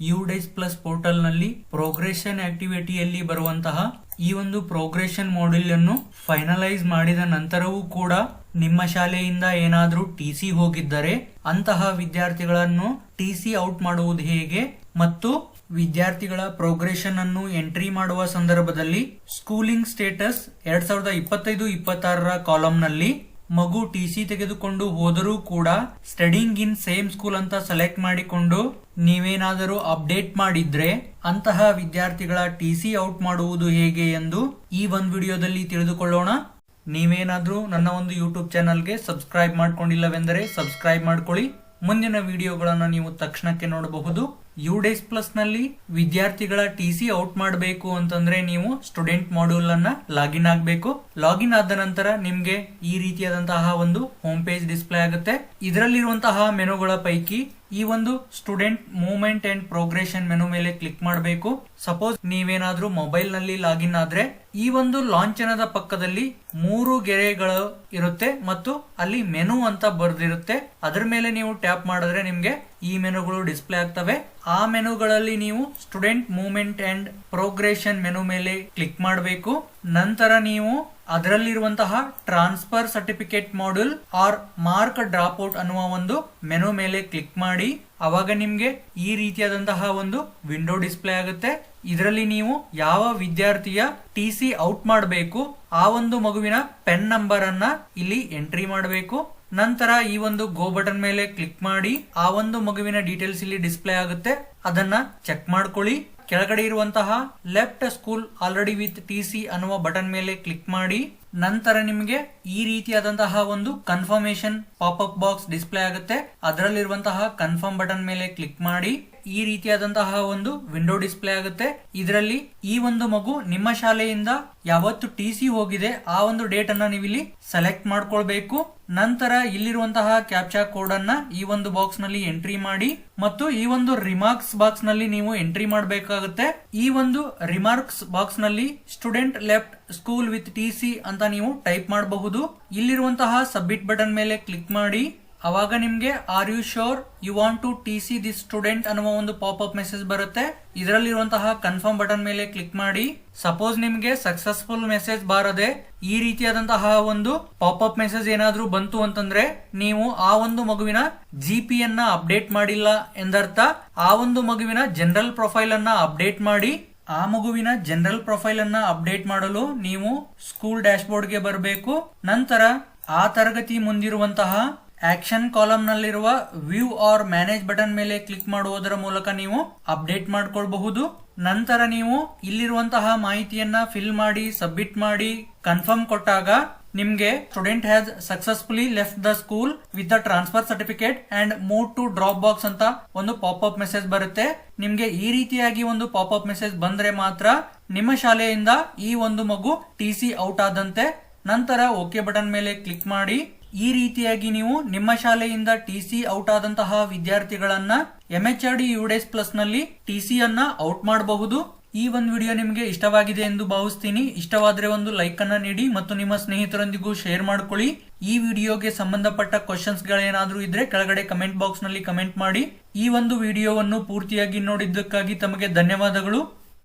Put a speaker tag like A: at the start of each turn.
A: UDISE plus ಪೋರ್ಟಲ್ನಲ್ಲಿ progression ಆಕ್ಟಿವಿಟಿಯಲ್ಲಿ ಬರುವಂತಹ ಈ ಒಂದು ಪ್ರೋಗ್ರೆಷನ್ ಮಾಡ್ಯೂಲ್ ಅನ್ನು ಫೈನಲೈಸ್ ಮಾಡಿದ ನಂತರವೂ ಕೂಡ ನಿಮ್ಮ ಶಾಲೆಯಿಂದ ಏನಾದರೂ ಟಿ ಸಿ ಹೋಗಿದ್ದರೆ ಅಂತಹ ವಿದ್ಯಾರ್ಥಿಗಳನ್ನು ಟಿ ಸಿ ಔಟ್ ಮಾಡುವುದು ಹೇಗೆ ಮತ್ತು ವಿದ್ಯಾರ್ಥಿಗಳ ಪ್ರೋಗ್ರೆಷನ್ ಅನ್ನು ಎಂಟ್ರಿ ಮಾಡುವ ಸಂದರ್ಭದಲ್ಲಿ ಸ್ಕೂಲಿಂಗ್ ಸ್ಟೇಟಸ್ ಎರಡ್ ಸಾವಿರದ ಇಪ್ಪತ್ತೈದು ಇಪ್ಪತ್ತಾರರ ಕಾಲಂನಲ್ಲಿ ಮಗು ಟಿ ಸಿ ತೆಗೆದುಕೊಂಡು ಹೋದರೂ ಕೂಡ ಸ್ಟಡಿಂಗ್ ಇನ್ ಸೇಮ್ ಸ್ಕೂಲ್ ಅಂತ ಸೆಲೆಕ್ಟ್ ಮಾಡಿಕೊಂಡು ನೀವೇನಾದರೂ ಅಪ್ಡೇಟ್ ಮಾಡಿದ್ರೆ ಅಂತಹ ವಿದ್ಯಾರ್ಥಿಗಳ ಟಿ ಸಿ ಔಟ್ ಮಾಡುವುದು ಹೇಗೆ ಎಂದು ಈ ಒಂದು ವಿಡಿಯೋದಲ್ಲಿ ತಿಳಿದುಕೊಳ್ಳೋಣ. ನೀವೇನಾದರೂ ನನ್ನ ಒಂದು ಯೂಟ್ಯೂಬ್ ಚಾನಲ್ಗೆ ಸಬ್ಸ್ಕ್ರೈಬ್ ಮಾಡ್ಕೊಂಡಿಲ್ಲವೆಂದರೆ ಸಬ್ಸ್ಕ್ರೈಬ್ ಮಾಡ್ಕೊಳ್ಳಿ. ಮುಂದಿನ ವಿಡಿಯೋಗಳನ್ನು ನೀವು ತಕ್ಷಣಕ್ಕೆ ನೋಡಬಹುದು. ಯುಡೇಸ್ ಪ್ಲಸ್ನಲ್ಲಿ ವಿದ್ಯಾರ್ಥಿಗಳ ಟಿ ಸಿ ಔಟ್ ಮಾಡಬೇಕು ಅಂತಂದ್ರೆ ನೀವು ಸ್ಟೂಡೆಂಟ್ ಮಾಡ್ಯೂಲ್ ಅನ್ನ ಲಾಗಿನ್ ಆಗಬೇಕು. ಲಾಗಿನ್ ಆದ ನಂತರ ನಿಮ್ಗೆ ಈ ರೀತಿಯಾದಂತಹ ಒಂದು ಹೋಮ್ ಪೇಜ್ ಡಿಸ್ಪ್ಲೇ ಆಗುತ್ತೆ. ಇದರಲ್ಲಿರುವಂತಹ ಮೆನುಗಳ ಪೈಕಿ ಈ ಒಂದು student movement and progression menu ಮೇಲೆ ಕ್ಲಿಕ್ ಮಾಡಬೇಕು. ಸಪೋಸ್ ನೀವೇನಾದ್ರೂ ಮೊಬೈಲ್ನಲ್ಲಿ ಲಾಗಿನ್ ಆದ್ರೆ ಈ ಒಂದು ಲಾಂಛನದ ಪಕ್ಕದಲ್ಲಿ ಮೂರು ಗೆರೆಗಳು ಇರುತ್ತೆ ಮತ್ತು ಅಲ್ಲಿ ಮೆನು ಅಂತ ಬರ್ದಿರುತ್ತೆ. ಅದರ ಮೇಲೆ ನೀವು ಟ್ಯಾಪ್ ಮಾಡಿದ್ರೆ ನಿಮ್ಗೆ ಈ ಮೆನುಗಳು ಡಿಸ್ಪ್ಲೇ ಆಗ್ತವೆ. ಆ ಮೆನುಗಳಲ್ಲಿ ನೀವು student movement and progression menu ಮೇಲೆ ಕ್ಲಿಕ್ ಮಾಡಬೇಕು. ನಂತರ ನೀವು ಅದರಲ್ಲಿರುವಂತಹ transfer certificate module or mark drop out ಅನ್ನುವ ಒಂದು ಮೆನು ಮೇಲೆ ಕ್ಲಿಕ್ ಮಾಡಿ, ಅವಾಗ ನಿಮ್ಗೆ ಈ ರೀತಿಯಾದಂತಹ ಒಂದು ವಿಂಡೋ ಡಿಸ್ಪ್ಲೇ ಆಗುತ್ತೆ. ಇದರಲ್ಲಿ ನೀವು ಯಾವ ವಿದ್ಯಾರ್ಥಿಯ ಟಿ ಸಿ ಔಟ್ ಮಾಡಬೇಕು, ಆ ಒಂದು ಮಗುವಿನ ಪೆನ್ ನಂಬರ್ ಅನ್ನ ಇಲ್ಲಿ ಎಂಟ್ರಿ ಮಾಡಬೇಕು. ನಂತರ ಈ ಒಂದು ಗೋ ಬಟನ್ ಮೇಲೆ ಕ್ಲಿಕ್ ಮಾಡಿ, ಆ ಒಂದು ಮಗುವಿನ ಡೀಟೇಲ್ಸ್ ಇಲ್ಲಿ ಡಿಸ್ಪ್ಲೇ ಆಗುತ್ತೆ. ಅದನ್ನ ಚೆಕ್ ಮಾಡ್ಕೊಳ್ಳಿ. ಕೆಳಗಡೆ ಇರುವಂತಹ left school already with T C ಅನ್ನುವ ಬಟನ್ ಮೇಲೆ ಕ್ಲಿಕ್ ಮಾಡಿ, ನಂತರ ನಿಮಗೆ ಈ ರೀತಿಯಾದಂತಹ ಒಂದು confirmation pop up box display ಆಗುತ್ತೆ. ಅದರಲ್ಲಿರುವಂತಹ ಕನ್ಫರ್ಮ್ ಬಟನ್ ಮೇಲೆ ಕ್ಲಿಕ್ ಮಾಡಿ, ಈ ರೀತಿಯಾದಂತಹ ಒಂದು ವಿಂಡೋ ಡಿಸ್ಪ್ಲೇ ಆಗುತ್ತೆ. ಇದರಲ್ಲಿ ಈ ಒಂದು ಮಗು ನಿಮ್ಮ ಶಾಲೆಯಿಂದ ಯಾವತ್ತು ಟಿ ಸಿ ಹೋಗಿದೆ, ಆ ಒಂದು ಡೇಟ್ ಅನ್ನ ನೀವು ಇಲ್ಲಿ ಸೆಲೆಕ್ಟ್ ಮಾಡ್ಕೊಳ್ಬೇಕು. ನಂತರ ಇಲ್ಲಿರುವಂತಹ ಕ್ಯಾಪ್ಚಾ ಕೋಡ್ ಅನ್ನ ಈ ಒಂದು ಬಾಕ್ಸ್ನಲ್ಲಿ ಎಂಟ್ರಿ ಮಾಡಿ, ಮತ್ತು ಈ ಒಂದು ರಿಮಾರ್ಕ್ಸ್ ಬಾಕ್ಸ್ನಲ್ಲಿ ನೀವು ಎಂಟ್ರಿ ಮಾಡಬೇಕಾಗುತ್ತೆ. ಈ ಒಂದು ರಿಮಾರ್ಕ್ಸ್ ಬಾಕ್ಸ್ನಲ್ಲಿ student left school with T C ಅಂತ ನೀವು ಟೈಪ್ ಮಾಡಬಹುದು. ಇಲ್ಲಿರುವಂತಹ ಸಬ್ಮಿಟ್ ಬಟನ್ ಮೇಲೆ ಕ್ಲಿಕ್ ಮಾಡಿ. ಅವಾಗ ನಿಮ್ಗೆ are you sure you want to T C this student ಅನ್ನುವ ಒಂದು ಪಾಪ್ ಅಪ್ ಮೆಸೇಜ್ ಬರುತ್ತೆ. ಇದರಲ್ಲಿರುವಂತಹ ಕನ್ಫರ್ಮ್ ಬಟನ್ ಮೇಲೆ ಕ್ಲಿಕ್ ಮಾಡಿ. ಸಪೋಸ್ ನಿಮ್ಗೆ ಸಕ್ಸಸ್ಫುಲ್ ಮೆಸೇಜ್ ಬಾರದೆ ಈ ರೀತಿಯಾದಂತಹ ಒಂದು ಪಾಪ್ ಅಪ್ ಮೆಸೇಜ್ ಏನಾದ್ರೂ ಬಂತು ಅಂತಂದ್ರೆ, ನೀವು ಆ ಒಂದು ಮಗುವಿನ ಜಿ ಪಿ ಅನ್ನ ಅಪ್ಡೇಟ್ ಮಾಡಿಲ್ಲ ಎಂದರ್ಥ, ಆ ಒಂದು ಮಗುವಿನ ಜನರಲ್ ಪ್ರೊಫೈಲ್ ಅನ್ನ ಅಪ್ಡೇಟ್ ಮಾಡಿ. ಆ ಮಗುವಿನ ಜನರಲ್ ಪ್ರೊಫೈಲ್ ಅನ್ನ ಅಪ್ಡೇಟ್ ಮಾಡಲು ನೀವು ಸ್ಕೂಲ್ ಡ್ಯಾಶ್ಗೆ ಬರಬೇಕು. ನಂತರ ಆ ತರಗತಿ ಮುಂದಿರುವಂತಹ ಆಕ್ಷನ್ ಕಾಲಮ್ ನಲ್ಲಿರುವ ವ್ಯೂ ಆರ್ ಮ್ಯಾನೇಜ್ ಬಟನ್ ಮೇಲೆ ಕ್ಲಿಕ್ ಮಾಡುವುದರ ಮೂಲಕ ನೀವು ಅಪ್ಡೇಟ್ ಮಾಡಿಕೊಳ್ಬಹುದು. ನಂತರ ನೀವು ಇಲ್ಲಿರುವಂತಹ ಮಾಹಿತಿಯನ್ನ ಫಿಲ್ ಮಾಡಿ ಸಬ್ಮಿಟ್ ಮಾಡಿ ಕನ್ಫರ್ಮ್ ಕೊಟ್ಟಾಗ ನಿಮ್ಗೆ student has successfully left the school with the transfer certificate and move to drop box ಅಂತ ಒಂದು ಪಾಪ್ ಅಪ್ ಮೆಸೇಜ್ ಬರುತ್ತೆ. ನಿಮ್ಗೆ ಈ ರೀತಿಯಾಗಿ ಒಂದು ಪಾಪ್ ಅಪ್ ಮೆಸೇಜ್ ಬಂದ್ರೆ ಮಾತ್ರ ನಿಮ್ಮ ಶಾಲೆಯಿಂದ ಈ ಒಂದು ಮಗು ಟಿ ಸಿ ಔಟ್ ಆದಂತೆ ನಂತರ ಓಕೆ ಬಟನ್ ಮೇಲೆ ಕ್ಲಿಕ್ ಮಾಡಿ ಈ ರೀತಿಯಾಗಿ ನೀವು ನಿಮ್ಮ ಶಾಲೆಯಿಂದ ಟಿ ಸಿ ಔಟ್ ಆದಂತಹ ವಿದ್ಯಾರ್ಥಿಗಳನ್ನ ಎಚ್ ಆರ್ ಡಿ ಯುಡೇಸ್ ಪ್ಲಸ್ನಲ್ಲಿ ಟಿ ಸಿ ಅನ್ನ ಔಟ್ ಮಾಡಬಹುದು. ಈ ಒಂದು ವಿಡಿಯೋ ನಿಮಗೆ ಇಷ್ಟವಾಗಿದೆ ಎಂದು ಭಾವಿಸ್ತೀನಿ. ಇಷ್ಟವಾದರೆ ಒಂದು ಲೈಕ್ ಅನ್ನ ನೀಡಿ ಮತ್ತು ನಿಮ್ಮ ಸ್ನೇಹಿತರೊಂದಿಗೂ ಶೇರ್ ಮಾಡ್ಕೊಳ್ಳಿ. ಈ ವಿಡಿಯೋಗೆ ಸಂಬಂಧಪಟ್ಟ ಕ್ವಶನ್ಸ್ ಗಳೇನಾದ್ರೂ ಇದ್ರೆ ಕೆಳಗಡೆ ಕಮೆಂಟ್ ಬಾಕ್ಸ್ನಲ್ಲಿ ಕಮೆಂಟ್ ಮಾಡಿ. ಈ ಒಂದು ವಿಡಿಯೋವನ್ನು ಪೂರ್ತಿಯಾಗಿ ನೋಡಿದ್ದಕ್ಕಾಗಿ ತಮಗೆ ಧನ್ಯವಾದಗಳು.